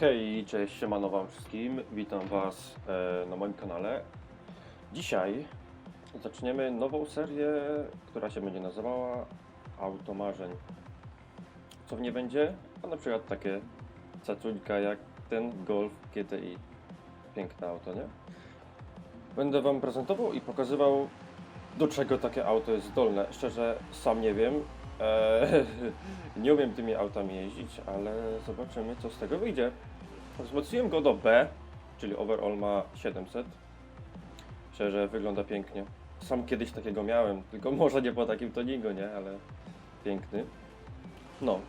Hej, cześć, siemano wam wszystkim, witam was e, na moim kanale. Dzisiaj zaczniemy nową serię, która się będzie nazywała Auto Marzeń. Co w niej będzie? A na przykład takie cacuńka jak ten Golf GTI. Piękne auto, nie? Będę wam prezentował i pokazywał do czego takie auto jest zdolne. Szczerze, sam nie wiem. Eee, nie umiem tymi autami jeździć, ale zobaczymy co z tego wyjdzie. Wzmocniłem go do B, czyli overall ma 700. Szczerze, wygląda pięknie. Sam kiedyś takiego miałem, tylko może nie po takim tonigu, nie? Ale piękny. No,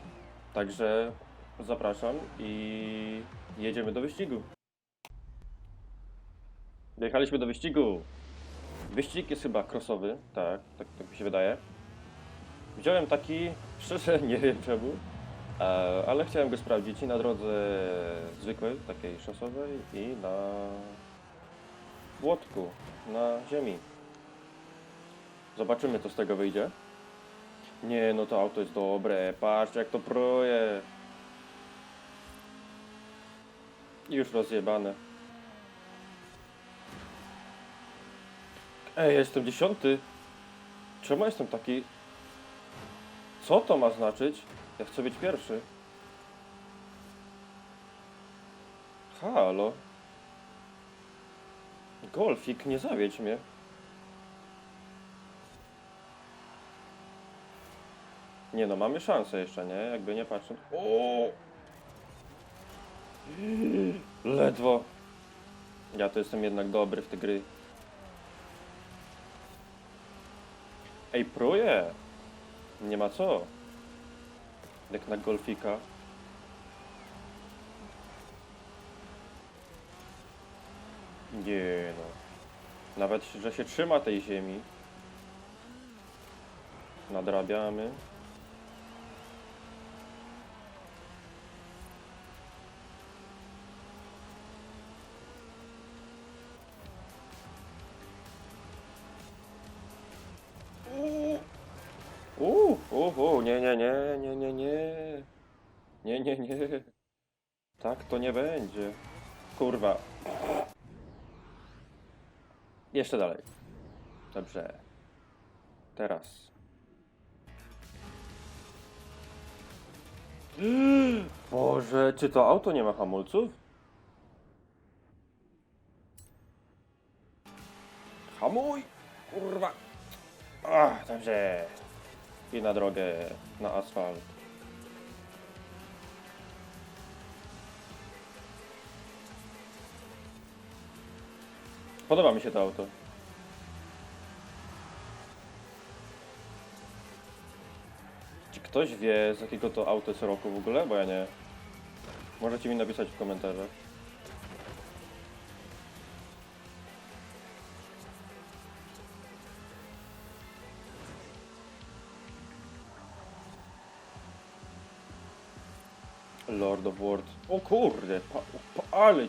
także zapraszam i jedziemy do wyścigu. Jechaliśmy do wyścigu. Wyścig jest chyba crossowy, tak, tak, tak mi się wydaje. Wziąłem taki, szczerze nie wiem czemu, e, ale chciałem go sprawdzić i na drodze zwykłej, takiej szosowej i na Włodku, na ziemi. Zobaczymy co z tego wyjdzie. Nie, no to auto jest dobre, patrzcie jak to proje. Już rozjebane. Ej, ja jestem dziesiąty. Czemu jestem taki... Co to ma znaczyć? Ja chcę być pierwszy. Halo. Golfik, nie zawiedź mnie. Nie no, mamy szansę jeszcze, nie? Jakby nie patrząc. O! Ledwo. Ja to jestem jednak dobry w te gry. Ej, pruje! Nie ma co. Jak na golfika. Nie no. Nawet, że się trzyma tej ziemi. Nadrabiamy. Uuu, nie, nie, nie, nie, nie, nie. Nie, nie, nie. Tak to nie będzie. Kurwa. Jeszcze dalej. Dobrze. Teraz. Boże, czy to auto nie ma hamulców? Hamuj! Kurwa! Ach, dobrze. I na drogę, na asfalt. Podoba mi się to auto. Czy ktoś wie z jakiego to auto jest roku w ogóle? Bo ja nie. Możecie mi napisać w komentarzach. Lord of War. O kurde, pa, pa, ale...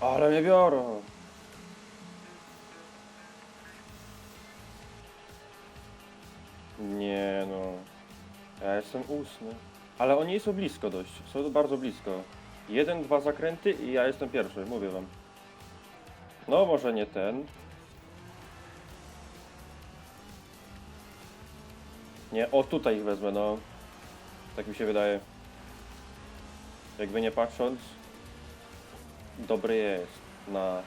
Ale mnie biorą. Nie no. Ja jestem ósmy. Ale oni są blisko dość. Są bardzo blisko. Jeden, dwa zakręty i ja jestem pierwszy, mówię wam. No może nie ten. Nie, o tutaj ich wezmę, no. Tak mi się wydaje. Jakby nie patrząc, dobry jest na,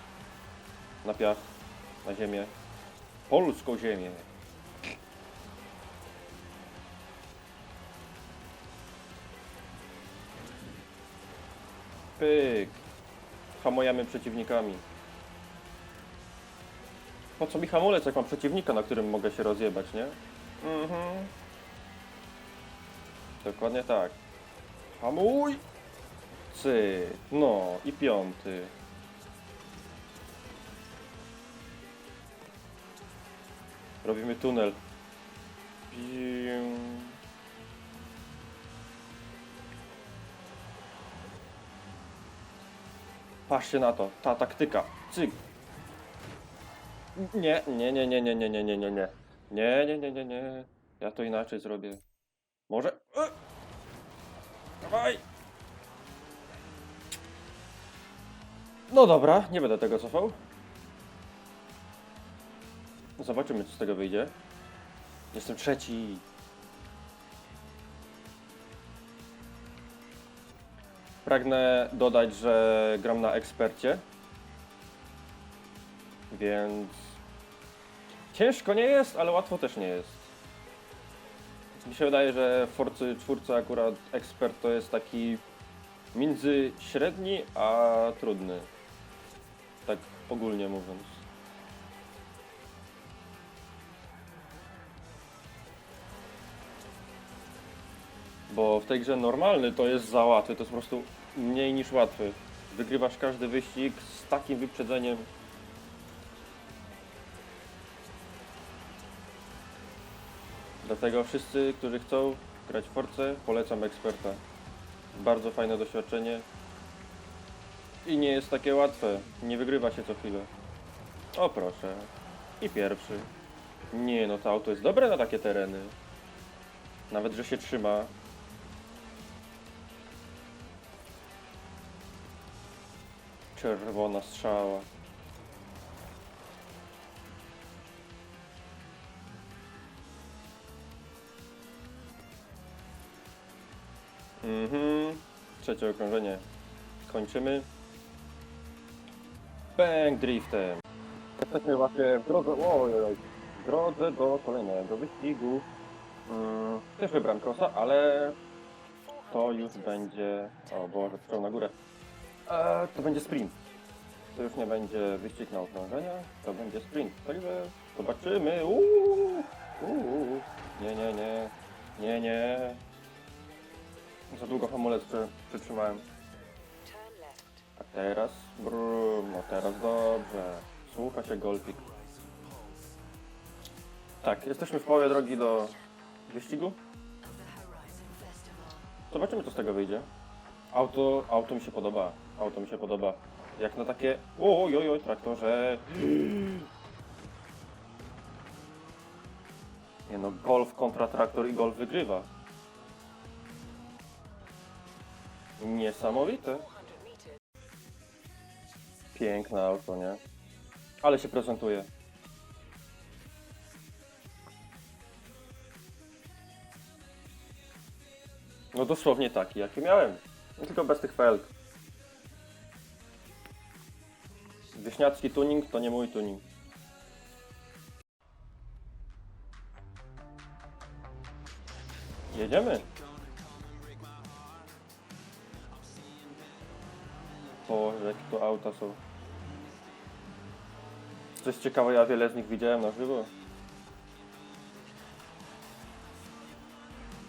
na piach, na ziemię. Polską ziemię. Pyk. Hamujemy przeciwnikami. Po co mi hamulec, jak mam przeciwnika, na którym mogę się rozjebać, nie? Mhm. Dokładnie tak. Hamuj! Cy. No i piąty. Robimy tunel. Pium. Patrzcie na to, ta taktyka. Cyk. Nie, nie, nie, nie, nie, nie, nie, nie, nie, nie. Nie, nie, nie, nie, nie. Ja to inaczej zrobię. Może. E! Dawaj! No dobra, nie będę tego cofał. Zobaczymy, co z tego wyjdzie. Jestem trzeci. Pragnę dodać, że gram na ekspercie. Więc ciężko nie jest, ale łatwo też nie jest. Mi się wydaje, że w Forcy 4 akurat ekspert to jest taki między średni a trudny. Tak ogólnie mówiąc. Bo w tej grze normalny to jest za łatwy, to jest po prostu mniej niż łatwy. Wygrywasz każdy wyścig z takim wyprzedzeniem. Dlatego wszyscy, którzy chcą grać w Force, polecam eksperta. Bardzo fajne doświadczenie. I nie jest takie łatwe. Nie wygrywa się co chwilę. O proszę. I pierwszy. Nie no, to auto jest dobre na takie tereny. Nawet, że się trzyma. Czerwona strzała. Mhm. Trzecie okrążenie. Kończymy. Bang driftem. Jesteśmy właśnie w drodze, oj, w drodze do kolejnego wyścigu. Mm, też wybrałem krosa, ale to już będzie, o Boże, strzał na górę. E, to będzie sprint. To już nie będzie wyścig na okrążenia, to będzie sprint. Także zobaczymy. Uuu, uuu. Nie, nie, nie. Nie, nie. Za długo hamulec przy, przytrzymałem. Teraz, brrr, no teraz dobrze. Słucha się golfik. Tak, jesteśmy w połowie drogi do wyścigu. Zobaczymy, co z tego wyjdzie. Auto, auto mi się podoba. Auto mi się podoba. Jak na takie... Oj, oj, oj, traktorze. Nie no, golf kontra traktor i golf wygrywa. Niesamowite. 400 meters. Piękne auto, nie? Ale się prezentuje. No dosłownie taki, jaki miałem. No Tylko bez tych felg. Wieśniacki tuning to nie mój tuning. Jedziemy. Boże, jakie to auta są. Coś ciekawe, ja wiele z nich widziałem na żywo.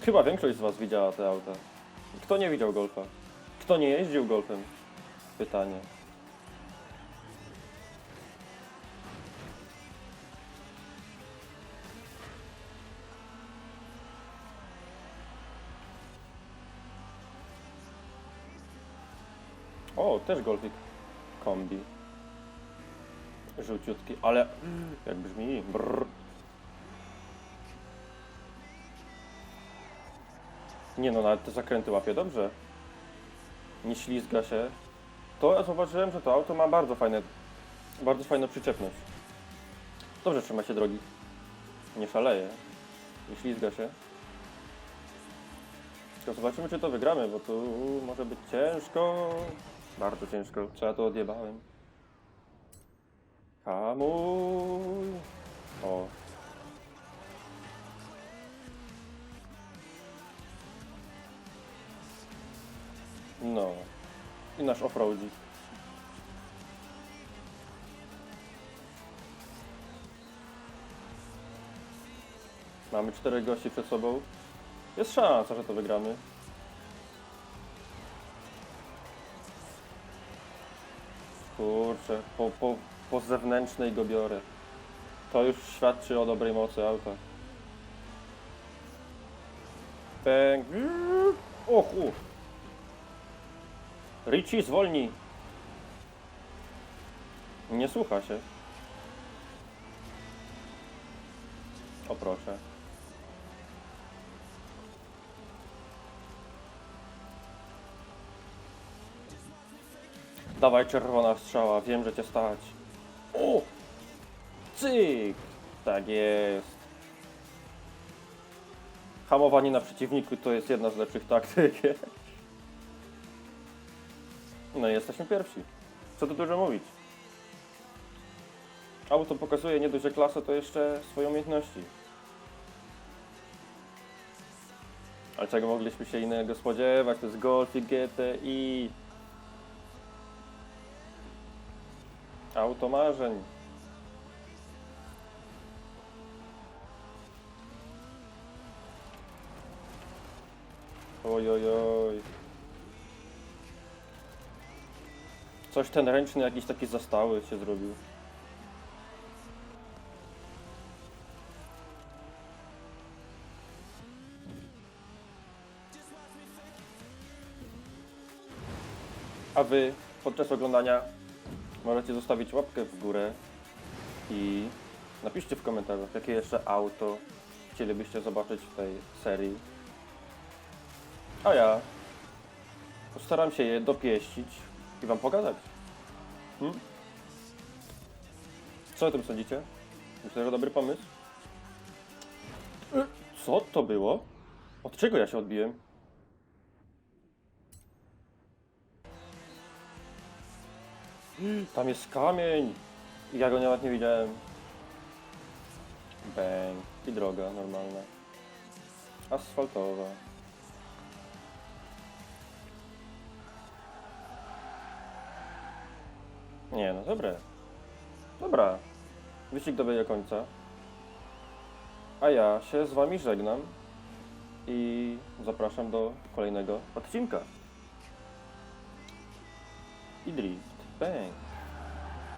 Chyba większość z Was widziała te auta. Kto nie widział golfa? Kto nie jeździł golfem? Pytanie. O, też golfik. Kombi. Żółciutki, ale jak brzmi. Brrr. Nie no, nawet te zakręty łapie dobrze. Nie ślizga się. To ja zauważyłem, że to auto ma bardzo fajne, bardzo fajną przyczepność. Dobrze trzyma się drogi. Nie szaleje. Nie ślizga się. Zobaczymy, czy to wygramy, bo tu może być ciężko. Bardzo ciężko. Co ja to odjebałem? Hamuj! O. No. I nasz offroadzik. Mamy czterech gości przed sobą. Jest szansa, że to wygramy. Kurczę, po, po, po zewnętrznej go biorę. To już świadczy o dobrej mocy auta. Pęk. Och, uch. Richie, zwolnij. Nie słucha się. O proszę. Dawaj czerwona strzała, wiem, że cię stać. O! Cyk! Tak jest. Hamowanie na przeciwniku to jest jedna z lepszych taktyk. No i jesteśmy pierwsi. Co tu dużo mówić. Auto pokazuje nie dość, klasę, to jeszcze swoje umiejętności. Ale czego mogliśmy się innego spodziewać? To jest Golf i GTI. Auto marzeń. Oj, oj, oj. Coś ten ręczny jakiś taki zastały się zrobił. A wy podczas oglądania możecie zostawić łapkę w górę i napiszcie w komentarzach, jakie jeszcze auto chcielibyście zobaczyć w tej serii. A ja postaram się je dopieścić i wam pokazać. Hmm? Co o tym sądzicie? Myślę, że dobry pomysł. Co to było? Od czego ja się odbiłem? Tam jest kamień! Ja go nawet nie widziałem. Bang. I droga normalna. Asfaltowa. Nie no, dobre. Dobra. Wyścig dobiega końca. A ja się z wami żegnam i zapraszam do kolejnego odcinka. I drift. Bang.